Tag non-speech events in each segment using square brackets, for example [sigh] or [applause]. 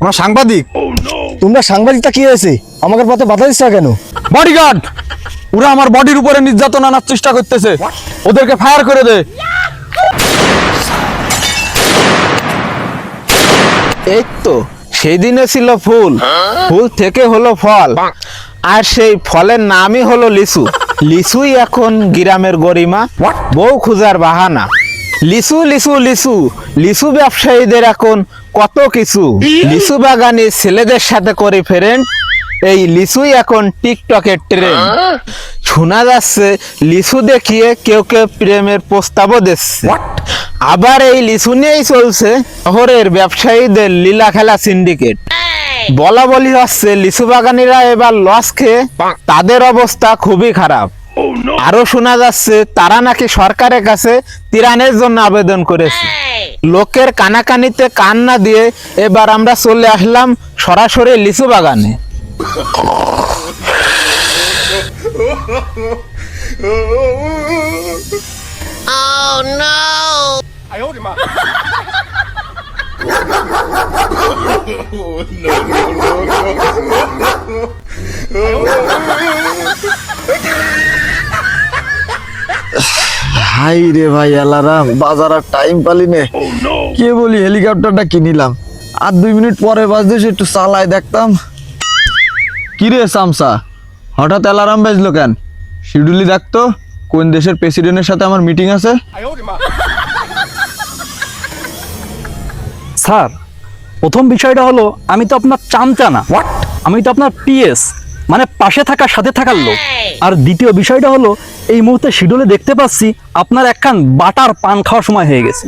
আমরা সাংবাদিক। তোমরা সাংবাদিকটা কি হয়েছে? আমাকে পথে বাধা দিচ্ছ কেন? বডিগার্ড ওরা আমার বডির উপরে নির্যাতন আনার চেষ্টা করতেছে। ওদেরকে ফায়ার করে দে। এই তো সেই দিনে ছিল ফুল। ফুল থেকে হলো ফল। আর সেই ফলের নামই হলো লিচু। লিচুই এখন গ্রামের গরিমা। বউ খুঁজার বাহানা। লিচু লিচু লিচু। লিচু ব্যবসায়ীদের এখন কত কিছু। লিচু বাগানে ছেলেদের সাথে করে ফ্রেন্ড এই লিচুই এখন টিকটকের ট্রেন্ড শোনা যাচ্ছে লিচু দেখিয়ে কেউ কেউ প্রেমের প্রস্তাবও দিচ্ছে। আবার এই লিচু নিয়েই চলছে শহরের ব্যবসায়ীদের লীলা খেলা সিন্ডিকেট বলা বলি হচ্ছে লিচু বাগানিরা এবার লস খেয়ে তাদের অবস্থা খুবই খারাপ। আরও শোনা যাচ্ছে তারা নাকি সরকারের কাছে তিরানের জন্য আবেদন করেছে। লোকের কানাকানিতে কান না দিয়ে এবার আমরা চলে আসলাম সরাসরি লিচু বাগানে। হাই রে ভাই এলারাম বাজার আর টাইম পালি নে। কে বলি হেলিকপ্টারটা কিনিলাম আর দুই মিনিট পরে বাজতে একটু চালাই দেখতাম। কি রে সামসা? হঠাৎ অ্যালার্ম বাজলো কেন? শিডিউলি দেখতো কোন দেশের প্রেসিডেন্টের সাথে আমার মিটিং আছে? স্যার প্রথম বিষয়টা হলো আমি তো আপনার চামচা না। আমি তো আপনার পিএস মানে পাশে থাকা সাথে থাকার লোক। আর দ্বিতীয় বিষয়টা হলো এই মুহূর্তে শিডিউলে দেখতে পাচ্ছি আপনার একখান বাটার পান খাওয়ার সময় হয়ে গেছে।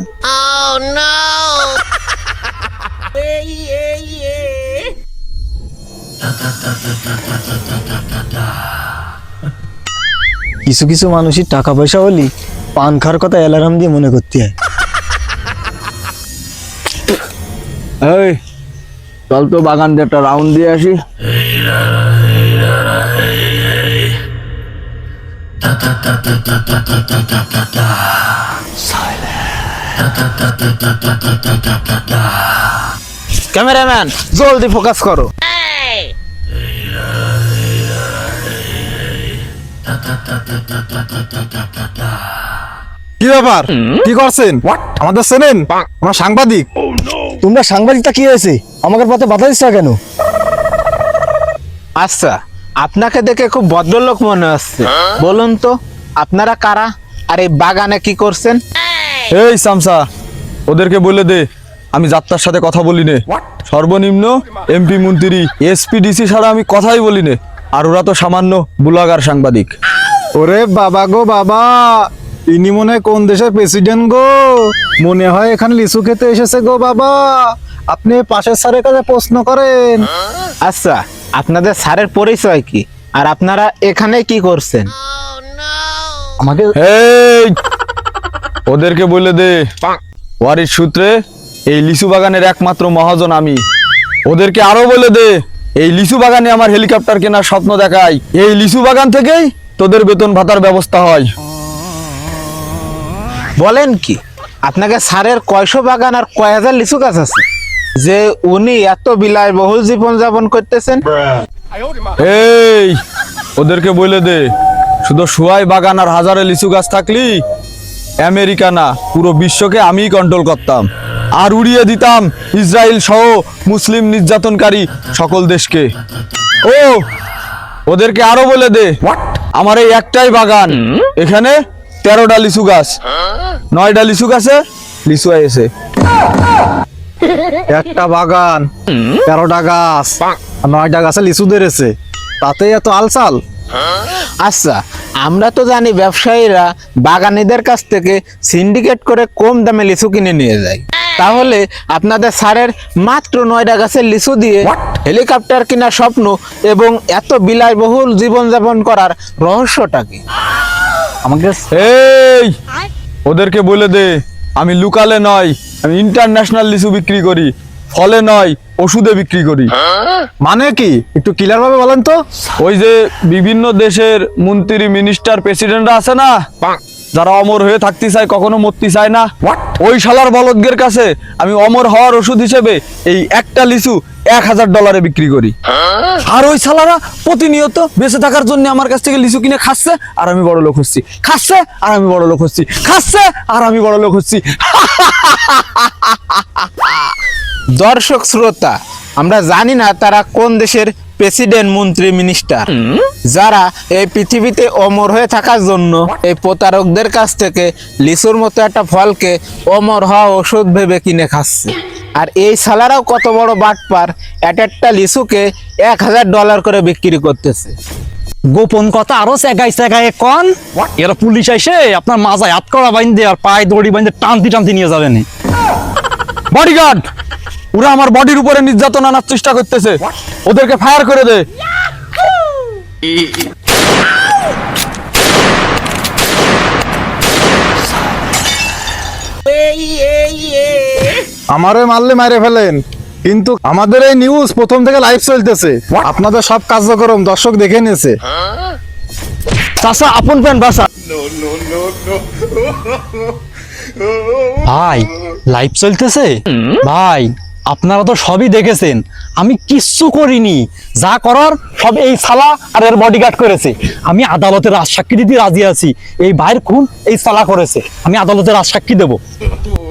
কিছু কিছু মানুষই টাকা পয়সা হলি পান খাওয়ার কথা অ্যালার্ম দিয়ে মনে করতে হয়। এই চল তো বাগান দিয়ে একটা রাউন্ড দিয়ে আসি। ক্যামেরাম্যান জলদি ফোকাস করো। কি ব্যাপার? কি করছেন? আমাদের চেনেন? আমরা সাংবাদিক। তোমরা সাংবাদিকটা কি হয়েছে? আমাকে পথে বাধা দিচ্ছ কেন? আচ্ছা আপনাকে দেখে খুব ভদ্রলোক মনে হচ্ছে। বলুন তো আপনারা কারা? আর এই বাগানে কি করছেন? এই সামসা ওদেরকে বলে দে আমি যাত্রার সাথে কথা বলি নে সর্বনিম্ন এমপি মন্ত্রী এসপি ডিসি ছাড়া আমি কথাই বলি নে আর ওরা তো সামান্য বুলাগার সাংবাদিক। ওরে বাবা গো বাবা ইনি মনে হয় কোন দেশের প্রেসিডেন্ট গো? মনে হয় এখানে লিচু খেতে এসেছে গো বাবা। আপনি পাশের স্যারের কাছে প্রশ্ন করেন। আচ্ছা আপনাদের স্যারের পরিচয় কি? আর আপনারা এখানে কি করছেন? আমাকে এই! [laughs] ওদেরকে বলে দে। ওয়ারির সূত্রে এই লিচু বাগানের একমাত্র মহাজন আমি। ওদেরকে আরও বলে দে এই লিচু বাগানে আমার হেলিকপ্টার কেনার স্বপ্ন দেখাই। এই লিচু বাগান থেকেই তোদের বেতন ভাতার ব্যবস্থা হয়। বলেন কি আপনাকে স্যারের কয়শো বাগান আর কয় হাজার লিচু গাছ আছে? যে উনি এত বিলায় বহুল জীবন যাপন করতেছেন। এই, ওদেরকে বলে দে, শুধু সুয়াই বাগান আর হাজারে লিচু গাছ থাকলি আমেরিকা না, পুরো বিশ্বকে আমিই কন্ট্রোল করতাম। আর উড়িয়ে দিতাম ইসরায়েল সহ মুসলিম নির্যাতনকারী সকল দেশকে। ও, ওদেরকে আরও বলে দে, আমার এই একটাই বাগান, এখানে তেরোটা লিচু গাছ। নয়টা লিচু গাছে লিচু এসে একটা বাগান তেরোটা গাছ নয়টা গাছে লিচু ধরেছে। তাতে এত আলসাল। আচ্ছা আমরা তো জানি ব্যবসায়ীরা বাগানীদের কাছ থেকে সিন্ডিকেট করে কম দামে লিচু কিনে নিয়ে যায়। তাহলে আপনাদের স্যারের মাত্র নয়টা গাছের লিচু দিয়ে হেলিকপ্টার কেনার স্বপ্ন এবং এত বিলাসবহুল জীবনযাপন করার রহস্যটা কি? আমাকে এই ওদেরকে বলে দে। আমি লুকালে নয় আমি ইন্টারন্যাশনাল লিচু বিক্রি করি ফলে নয় ওষুধে বিক্রি করি। মানে কি? একটু ক্লিয়ার ভাবে বলেন তো। ওই যে বিভিন্ন দেশের মন্ত্রী মিনিস্টার প্রেসিডেন্টরা আছে না? যারা অমর হয়ে থাকতে চায় কখনো মরতে চায় না। ওই শালার বলদগের কাছে আমি অমর হওয়ার ওষুধ হিসেবে এই একটা লিচু এক হাজার ডলারে বিক্রি করি। আর ওই সালারা প্রতিনিয়ত বেঁচে থাকার জন্য আমার কাছ থেকে লিচু কিনে খাচ্ছে আর আমি বড় লোক হচ্ছি। খাচ্ছে আর আমি বড় লোক হচ্ছি। খাচ্ছে আর আমি বড় লোক হচ্ছি। দর্শক শ্রোতা আমরা জানি না তারা কোন দেশের প্রেসিডেন্ট মন্ত্রী মিনিস্টার। যারা এই পৃথিবীতে অমর হয়ে থাকার জন্য এই প্রতারকদের কাছ থেকে লিচুর মতো একটা ফলকে অমর হওয়া ওষুধ ভেবে কিনে খাচ্ছে। আর এই সালারাও কত বড় বাটপার, এক একটা লিচুকে এক হাজার ডলার করে বিক্রি করতেছে। গোপন কথা আরও চেগাই চেগাই কন? এরা পুলিশ এসে আপনার মাজায় হাত করা বাইন্দে আর পায়ে দড়ি বাইন্দে টানতি টানতি নিয়ে যাবেন বডিগার্ড ওরা আমার বডির উপরে নির্যাতন আনার চেষ্টা করতেছে। ওদেরকে ফায়ার করে দে। আমারে মারলে মারে ফেলেন। কিন্তু আমাদের এই নিউজ প্রথম থেকে লাইভ চলতেছে। আপনাদের সব কার্যক্রম দর্শক দেখে নিয়েছে। চাষা আপন প্যান বাসা। ভাই লাইভ চলতেছে? ভাই, আপনারা তো সবই দেখেছেন। আমি কিচ্ছু করিনি। যা করার, সব এই সালা আর এর বডিগার্ড করেছে। আমি আদালতের রাজসাক্ষী দিতে রাজি আছি। এই ভাইয়ের খুন এই সালা করেছে। আমি আদালতের রাজসাক্ষী দেবো।